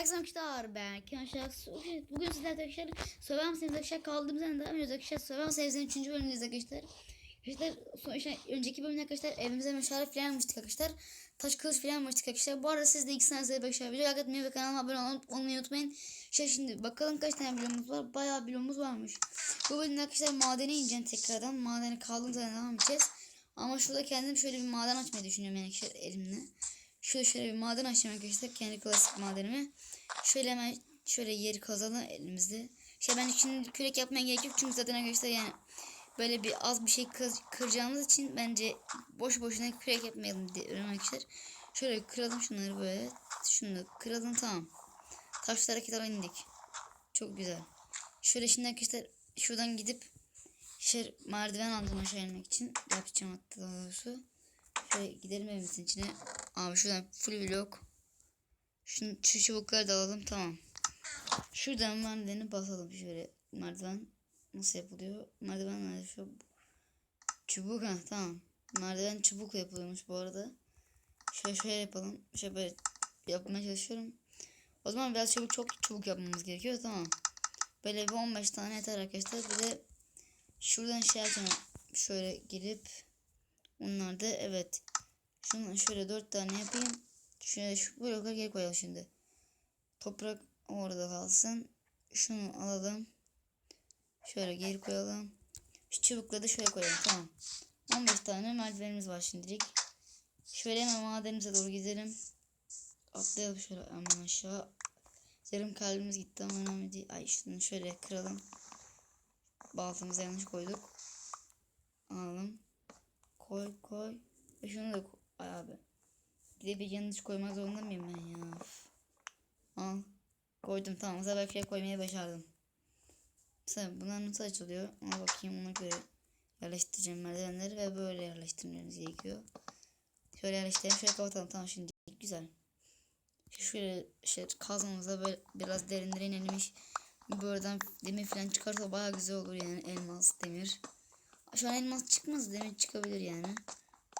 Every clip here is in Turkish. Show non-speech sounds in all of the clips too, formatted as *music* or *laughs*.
Herkese arkadaşlar. Ben arkadaşlar bugün sizlerle arkadaşlar Söver misiniz arkadaşlar kaldığımız yerden devam ediyoruz arkadaşlar Söver misiniz 3. bölümündeyiz arkadaşlar. Arkadaşlar son, işte, önceki bölümde arkadaşlar evimize meşale falan yapmıştık arkadaşlar. Taş kılıç falan yapmıştık arkadaşlar. Bu arada siz de 2 sene size arkadaşlar video like ve kanalıma abone ol- olmayı unutmayın. İşte şimdi bakalım kaç tane bloğumuz var? Bayağı bloğumuz varmış. Bu bölümde arkadaşlar madene ineceğim tekrardan. Madene kaldığımız yerden devam edeceğiz. Ama şurada kendim şöyle bir maden açmayı düşünüyorum yani elimle Şöyle şöyle bir maden açacağım arkadaşlar. Kendi klasik madenimi. Şöyle hemen şöyle yeri kazalım elimizde. Şey ben şimdi kürek yapmaya gerek yok. Çünkü zaten arkadaşlar yani böyle bir az bir şey kır, kıracağımız için bence boş boşuna kürek yapmayalım diyorum arkadaşlar. Şöyle kıralım şunları böyle. Şunu da kıralım tamam. Taşlar hareket indik. Çok güzel. Şöyle şimdi arkadaşlar şuradan gidip şöyle merdiven aldım aşağı inmek için. Yapacağım hatta doğrusu. Şöyle gidelim evimizin içine. Abi şuradan full blok. Şunu, şu çubukları da alalım tamam. Şuradan merdiveni basalım şöyle. Merdiven nasıl yapılıyor? Merdiven nerede şu? Çubuk ha tamam. Merdiven çubukla yapılıyormuş bu arada. Şöyle şöyle yapalım. Şöyle böyle yapmaya çalışıyorum. O zaman biraz çabuk çok çubuk yapmamız gerekiyor tamam. Böyle bir 15 tane yeter arkadaşlar. Bir de şuradan şey yapacağım. Şöyle girip onlar da evet. Şunu şöyle dört tane yapayım. Şöyle şu blokları geri koyalım şimdi. Toprak orada kalsın. Şunu alalım. Şöyle geri koyalım. Şu çubukları da şöyle koyalım. Tamam. 15 tane merdivenimiz var şimdilik. Şöyle hemen madenimize doğru gidelim. Atlayalım şöyle hemen aşağı. Yarım kalbimiz gitti ama önemli değil. Ay şunu şöyle kıralım. Baltamızı yanlış koyduk. Alalım. Koy koy. Ve şunu da koy. Abi. Bir yanlış koymak zorunda mıyım ben ya? Al. Koydum tamam. Bu sefer şey koymayı başardım. Mesela bunlar nasıl açılıyor? Ona bakayım ona göre yerleştireceğim merdivenleri ve böyle yerleştirmemiz gerekiyor. Şöyle yerleştirelim. Şöyle kapatalım. Tamam şimdi güzel. Şöyle şey kazmamıza böyle biraz derinlere inelim. Buradan demir falan çıkarsa baya güzel olur yani elmas demir. Şu an elmas çıkmaz demir çıkabilir yani.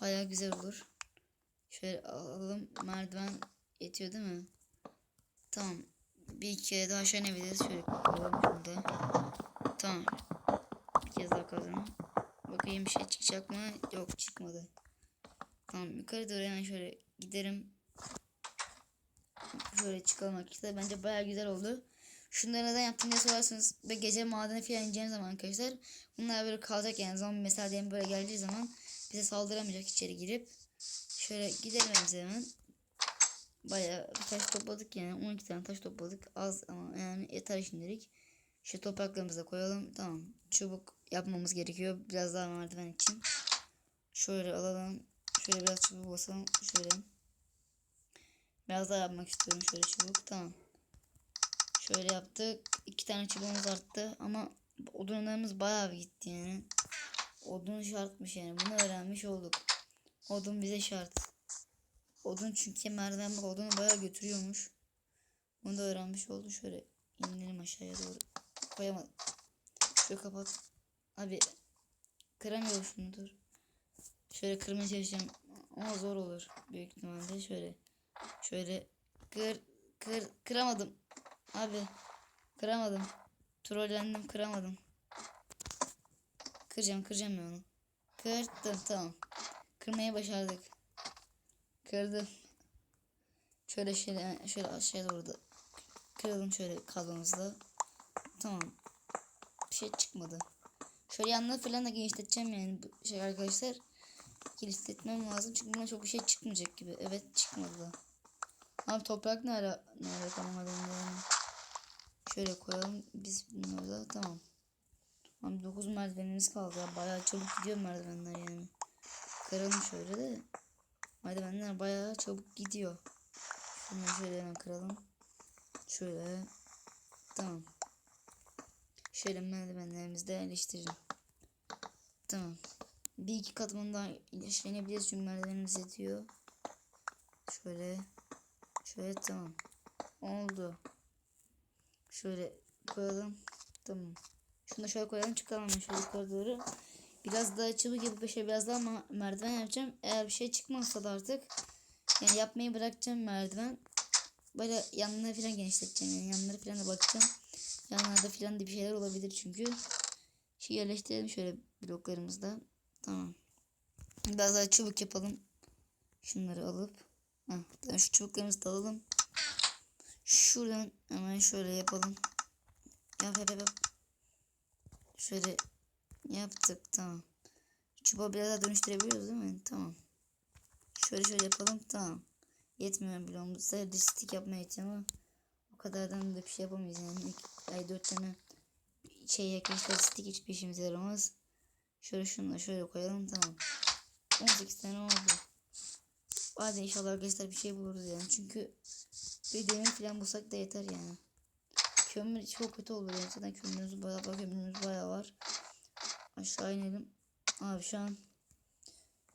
Baya güzel olur. Şöyle alalım merdiven yetiyor değil mi? Tamam. Bir kere daha aşağı inebiliriz. Şöyle koyalım şurada. Tamam. Bir kez daha kazalım. Bakayım bir şey çıkacak mı? Yok çıkmadı. Tamam yukarı doğru hemen şöyle giderim. Şöyle çıkalım arkadaşlar. Bence baya güzel oldu. Şunları neden yaptım diye sorarsanız ve gece madene falan ineceğim zaman arkadaşlar bunlar böyle kalacak yani. Zombi mesela diyelim böyle geldiği zaman bize saldıramayacak içeri girip. Şöyle gidelim hemen. Bir taş topladık yani. 12 tane taş topladık. Az ama yani yeter şimdilik. Şu topraklarımızı koyalım. Tamam. Çubuk yapmamız gerekiyor. Biraz daha merdiven için. Şöyle alalım. Şöyle biraz çubuk basalım. Şöyle. Biraz daha yapmak istiyorum. Şöyle çubuk. Tamam Şöyle yaptık. İki tane çubuğumuz arttı ama odunlarımız bayağı bir gitti yani. Odun şartmış yani. Bunu öğrenmiş olduk. Odun bize şart. Odun çünkü merdiven bak odunu bayağı götürüyormuş. Bunu da öğrenmiş olduk. Şöyle inelim aşağıya doğru. Koyamadım. Şöyle kapat. Abi kıramıyorum şunu dur. Şöyle kırmaya çalışacağım. Ama zor olur. Büyük ihtimalle şöyle. Şöyle kır kır kıramadım. Abi kıramadım. Trollendim kıramadım. Kıracağım kıracağım ben onu. Kırdım tamam. Kırmayı başardık. Kırdım. Şöyle şöyle şöyle aşağıya doğru da kıralım şöyle kablomuzla. Tamam. Bir şey çıkmadı. Şöyle yanına falan da genişleteceğim yani şey arkadaşlar. Genişletmem lazım çünkü buna çok bir şey çıkmayacak gibi. Evet çıkmadı. Abi toprak ne ara ne ara tamam yani. Şöyle koyalım biz bunları tamam. Abi 9 merdivenimiz kaldı ya. Bayağı çabuk gidiyor merdivenler yani. Kıralım şöyle de. Merdivenler bayağı çabuk gidiyor. Şunları şöyle hemen kıralım. Şöyle. Tamam. Şöyle merdivenlerimizi de yerleştirelim. Tamam. Bir iki katman daha çünkü merdivenimiz yetiyor. Şöyle. Şöyle tamam. Oldu. Şöyle koyalım. Tamam. Şunu da şöyle koyalım çıkalım şöyle yukarı. Biraz daha çabuk yapıp şey biraz daha merdiven yapacağım. Eğer bir şey çıkmazsa da artık yani yapmayı bırakacağım merdiven. böyle yanları falan genişleteceğim yani yanları falan da bakacağım. Yanlarda falan da bir şeyler olabilir çünkü. Şey yerleştirelim şöyle bloklarımızda. Tamam. Biraz daha çubuk yapalım. Şunları alıp. Heh, şu çubuklarımızı da alalım. Şuradan hemen şöyle yapalım. Yap yap yap. Şöyle yaptık tamam. Çubuğu biraz daha dönüştürebiliyoruz değil mi? Tamam. Şöyle şöyle yapalım tamam. Yetmiyor bloğumuz. Sadece stick yapmaya ama o kadardan da bir şey yapamayız yani. İlk, ay dört tane şey arkadaşlar stick hiçbir işimize yaramaz. Şöyle şunu da şöyle koyalım tamam. 18 tane oldu. Hadi inşallah arkadaşlar bir şey buluruz yani. Çünkü bir demir falan bulsak da yeter yani. Kömür çok kötü olur yani. Zaten kömürümüz bayağı, kömürümüz bayağı var. Aşağı inelim. Abi şu an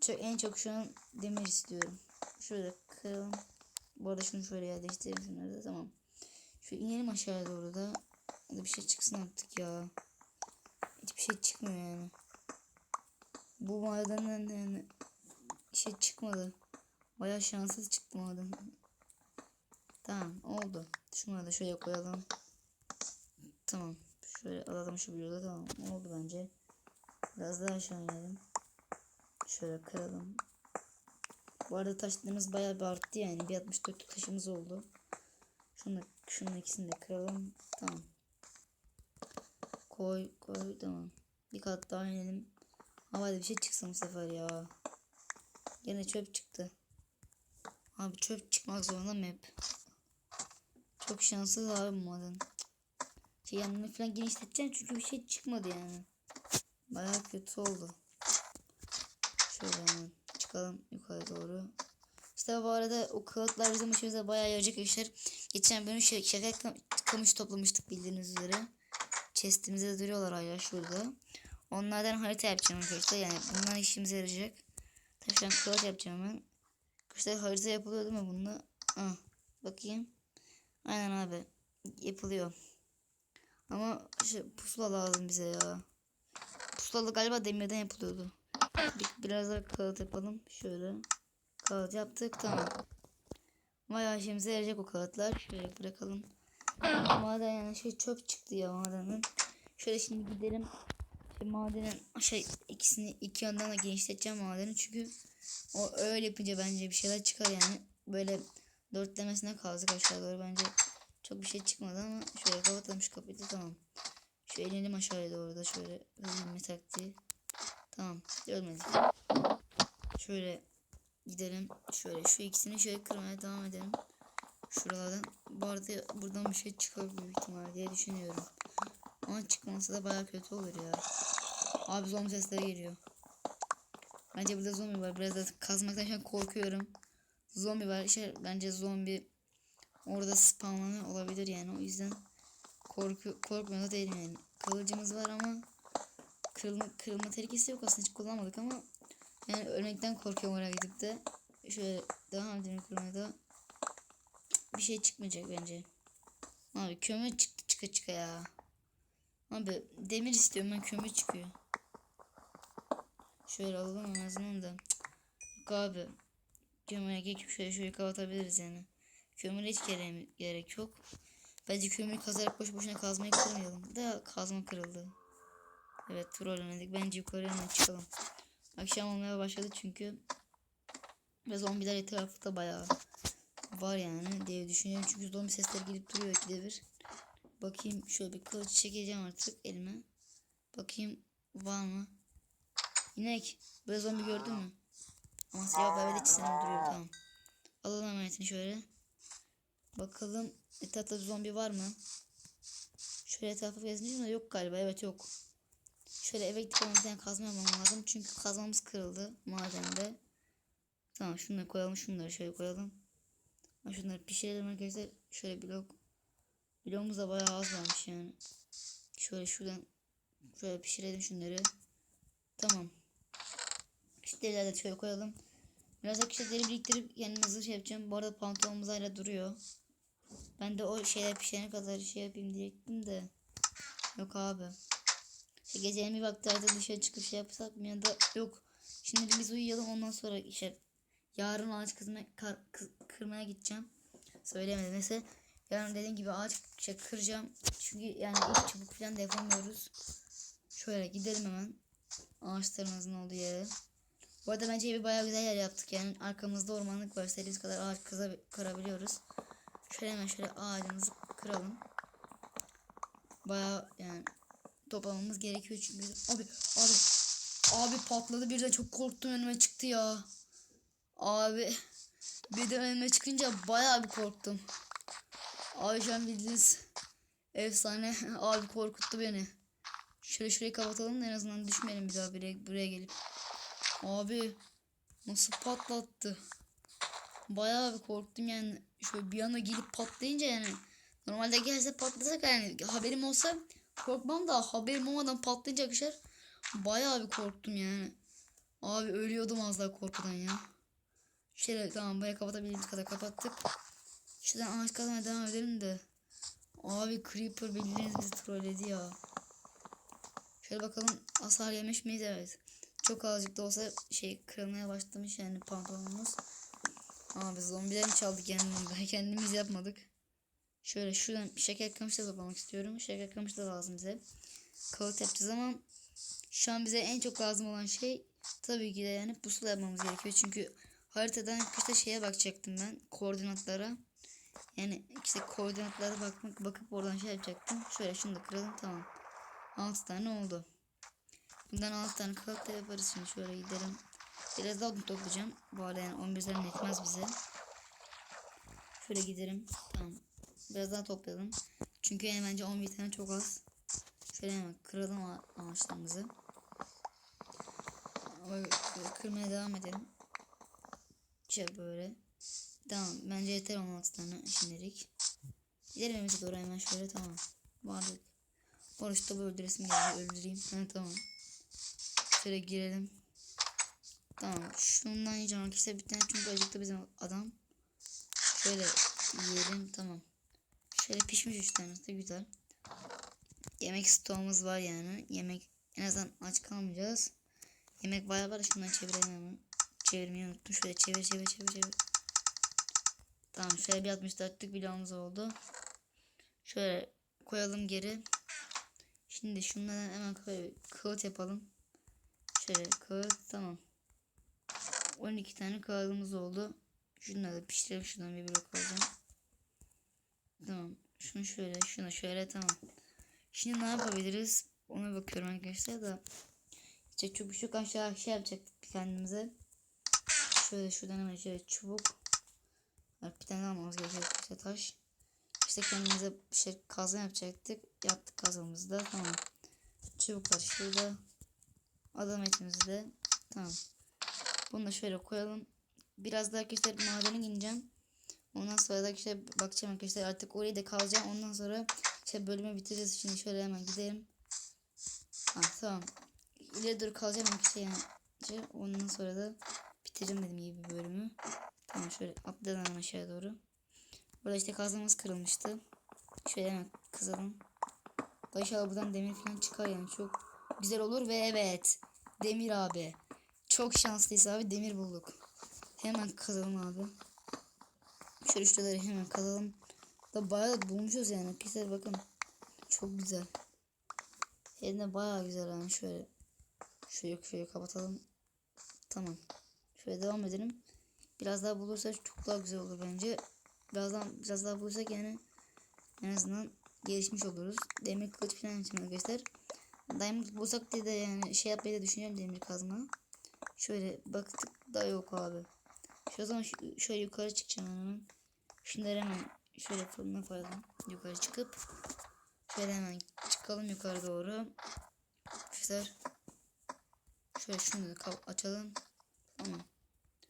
çok, en çok şu an demir istiyorum. Şöyle kıralım. Bu arada şunu şöyle yerleştirelim şunları da tamam. Şu inelim aşağıya doğru da. Hadi bir şey çıksın artık ya. Hiçbir şey çıkmıyor yani. Bu madenden de yani şey çıkmadı. Bayağı şanssız çıktı maden. Tamam oldu. Şunları da şöyle koyalım. Tamam. Şöyle alalım şu bloğu tamam. Oldu bence. Biraz daha aşağı inelim. Şöyle kıralım. Bu arada taşlarımız bayağı bir arttı yani. Bir 64 taşımız oldu. Şunu, şunun ikisini de kıralım. Tamam. Koy koy tamam. Bir kat daha inelim. Havada bir şey çıksın bu sefer ya. Yine çöp çıktı. Abi çöp çıkmak zorunda mı hep? Çok şanssız abi bu maden. Şey yanını falan genişleteceğim çünkü bir şey çıkmadı yani. Bayağı kötü oldu. Şöyle hemen çıkalım yukarı doğru. İşte bu arada o kağıtlar bizim işimize bayağı yarayacak işler. Geçen bölüm şaka kam- kamış toplamıştık bildiğiniz üzere. Chestimizde de duruyorlar hala şurada. Onlardan harita yapacağım arkadaşlar. Yani bunlar işimize yarayacak. Tabii şu kağıt yapacağım ben. Arkadaşlar harita yapılıyor değil mi bununla? Ah, bakayım. Aynen abi. Yapılıyor. Ama şu pusula lazım bize ya. Pusula galiba demirden yapılıyordu. Bir, biraz daha kağıt yapalım. Şöyle. Kağıt yaptık. Tamam. Bayağı işimize yarayacak o kağıtlar. Şöyle bırakalım. Maden yani şey çöp çıktı ya madenin. Şöyle şimdi gidelim. Şey, madenin şey ikisini iki yandan da genişleteceğim madeni çünkü o öyle yapınca bence bir şeyler çıkar yani. Böyle dörtlemesine kaldık aşağı doğru bence çok bir şey çıkmadı ama şöyle kapatalım şu kapıyı da tamam. Şu inelim aşağıya doğru da şöyle hızlı taktiği. Tamam ölmedik. Şöyle gidelim. Şöyle şu ikisini şöyle kırmaya devam edelim. Şuralardan. Bu arada buradan bir şey çıkar büyük ihtimal diye düşünüyorum. Ama çıkmasa da baya kötü olur ya. Abi zombi sesleri geliyor. Bence burada zombi var. Biraz da kazmaktan şu korkuyorum. Zombi var. İşte bence zombi orada spawnlanıyor olabilir yani. O yüzden korku korkmuyor da değilim yani. Kılıcımız var ama kırılma, kırılma tehlikesi yok aslında hiç kullanmadık ama yani ölmekten korkuyorum oraya gidip de. Şöyle devam edelim kırmaya da. Bir şey çıkmayacak bence. Abi kömür çıktı çıka çıka ya. Abi demir istiyorum ben kömür çıkıyor. Şöyle alalım en azından da. Yok abi. Kömüre geçip şöyle şöyle kapatabiliriz yani. Kömüre hiç gere gerek yok. Bence kömür kazarak boş boşuna kazmayı kırmayalım. Da kazma kırıldı. Evet trollemedik. Bence yukarıya hemen çıkalım. Akşam olmaya başladı çünkü. Ve zombiler etrafta bayağı var yani diye düşünüyorum. Çünkü zombi sesleri gelip duruyor ikide bir. Bakayım şöyle bir kılıç çekeceğim artık elime. Bakayım var mı? İnek. Böyle zombi gördün mü? Ama siyah bebek içi seni öldürüyor tamam. Alalım emanetini şöyle. Bakalım etrafta zombi var mı? Şöyle etrafı gezmişim de yok galiba. Evet yok. Şöyle eve gidip tane kazma yapmam lazım. Çünkü kazmamız kırıldı madende. Tamam şunları koyalım. Şunları şöyle koyalım. Ha, Şunları pişirelim arkadaşlar. Şöyle blok. Bloğumuz da bayağı az varmış yani. Şöyle şuradan şöyle pişirelim şunları. Tamam. Şu derileri de şöyle koyalım. Biraz deri biriktirip yani hazır şey yapacağım. Bu arada pantolonumuz hala duruyor. Ben de o şeyler pişene kadar şey yapayım diyecektim de. Yok abi. İşte gecenin bir vakti arada dışarı çıkıp şey yapsak ya da yok. Şimdi biz uyuyalım ondan sonra işe yarın ağaç kızma, kar, kız- kırmaya gideceğim. söyleyemedim. Neyse yarın dediğim gibi ağaç şey kıracağım. Çünkü yani ilk çubuk falan da yapamıyoruz. Şöyle gidelim hemen. Ağaçlarımızın olduğu yere. Bu arada bence evi bayağı güzel yer yaptık yani. Arkamızda ormanlık var. İstediğimiz kadar ağaç kıza, kırabiliyoruz. Şöyle hemen şöyle ağacımızı kıralım. Bayağı yani toplamamız gerekiyor çünkü. Abi abi abi patladı birden çok korktum önüme çıktı ya. Abi bir de önüme çıkınca bayağı bir korktum. Abi şu an bildiğiniz efsane *laughs* abi korkuttu beni. Şöyle şurayı kapatalım da en azından düşmeyelim bir daha buraya, buraya gelip. Abi nasıl patlattı. Bayağı bir korktum yani. Şöyle bir anda gelip patlayınca yani. Normalde gelse patlasak yani haberim olsa korkmam da haberim olmadan patlayınca arkadaşlar bayağı bir korktum yani. Abi ölüyordum az daha korkudan ya. Şöyle tamam burayı kapatabildiğimiz kadar kapattık. Şuradan ağaç kazmaya devam edelim de. Abi Creeper bildiğiniz bizi trolledi ya. Şöyle bakalım hasar yemiş miyiz evet. Çok azıcık da olsa şey kırılmaya başlamış yani pantolonumuz. Abi zombilerin çaldık yani *laughs* kendimiz yapmadık. Şöyle şuradan şeker kamışı da toplamak istiyorum. Şeker kamışı da lazım bize. Kağıt yapacağız ama şu an bize en çok lazım olan şey tabii ki de yani pusula yapmamız gerekiyor. Çünkü haritadan işte şeye bakacaktım ben koordinatlara. Yani işte koordinatlara bakmak bakıp oradan şey yapacaktım. Şöyle şunu da kıralım tamam. 6 tane oldu. Bundan 6 tane kağıt da yaparız şimdi şöyle gidelim. Biraz daha odun toplayacağım. Bu arada yani 11 üzerinden yetmez bize. Şöyle gidelim. Tamam. Biraz daha toplayalım. Çünkü yani bence 11 tane çok az. Şöyle hemen kıralım ağa- ağaçlarımızı. Kırmaya devam edelim. İşte böyle. Tamam. Bence yeter 16 tane şimdilik. Gidelim evimize doğru hemen şöyle tamam. Vardık. Barış da böyle resim geldi. Öldüreyim. Ha, tamam. Şöyle girelim. Tamam. Şundan yiyeceğim arkadaşlar. Bir tane çünkü acıktı bizim adam. Şöyle yiyelim. Tamam. Şöyle pişmiş üç tanesi de güzel. Yemek stoğumuz var yani. Yemek en azından aç kalmayacağız. Yemek bayağı var. Şundan çevirelim hemen. Çevirmeyi unuttum. Şöyle çevir çevir çevir çevir. Tamam şöyle bir 64'lük bloğumuz oldu. Şöyle koyalım geri. Şimdi şunlardan hemen kağıt yapalım. Şöyle kağıt tamam. 12 tane kağıdımız oldu. Şunları pişirelim şuradan bir blok alacağım. Tamam. Şunu şöyle, şunu şöyle tamam. Şimdi ne yapabiliriz? Ona bakıyorum arkadaşlar da. İşte çok küçük aşağı şey yapacaktık kendimize. Şöyle şuradan hemen şöyle çubuk. Bir tane almamız gerekiyor. İşte taş. İşte kendimize bir şey kazma yapacaktık. Yaptık kazmamızı da. Tamam. Çubuklar şurada. Adam etimizi de. Tamam. Bunu da şöyle koyalım. Biraz daha arkadaşlar madene ineceğim. Ondan sonra da işte bakacağım arkadaşlar artık orayı da kalacağım. Ondan sonra işte bölümü bitireceğiz. Şimdi şöyle hemen gidelim. Ha tamam. İleri doğru kalacağım arkadaşlar yani. İşte Ondan sonra da bitireceğim dedim gibi bir bölümü. Tamam şöyle atlayalım hemen aşağı doğru. Burada işte kazmamız kırılmıştı. Şöyle hemen kazalım. Da buradan demir falan çıkar yani çok güzel olur ve evet demir abi. Çok şanslıyız abi demir bulduk. Hemen kazalım abi. Şöyle şuraları hemen kazalım. Da bayağı bulmuşuz yani. Arkadaşlar bakın. Çok güzel. De bayağı güzel yani şöyle. Şöyle şöyle kapatalım. Tamam. Şöyle devam edelim. Biraz daha bulursak çok daha güzel olur bence. Birazdan biraz daha bulursak yani en azından gelişmiş oluruz. Demir kılıç falan için arkadaşlar. Diamond bulsak diye de yani şey yapmayı da düşünüyorum demir kazma. Şöyle baktık da yok abi. Şu zaman şöyle yukarı çıkacağım hemen. Şunları hemen şöyle fırına koyalım. Yukarı çıkıp şöyle hemen çıkalım yukarı doğru. Arkadaşlar şöyle şunu da açalım. Tamam.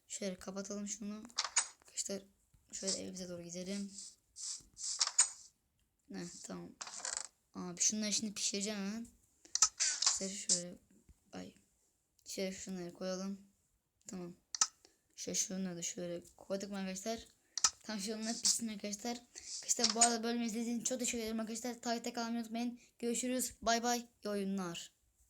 Şöyle kapatalım şunu. Arkadaşlar şöyle evimize doğru gidelim. Ne tamam. Abi şunları şimdi pişireceğim hemen. Arkadaşlar şöyle ay. Şöyle şunları koyalım. Tamam. Şöyle şunları da şöyle koyduk mu arkadaşlar. Tam şunlar pişsin arkadaşlar. Arkadaşlar bu arada bölümü izlediğiniz için çok teşekkür ederim arkadaşlar. Takipte kalmayı unutmayın. Görüşürüz. Bay bay. İyi oyunlar.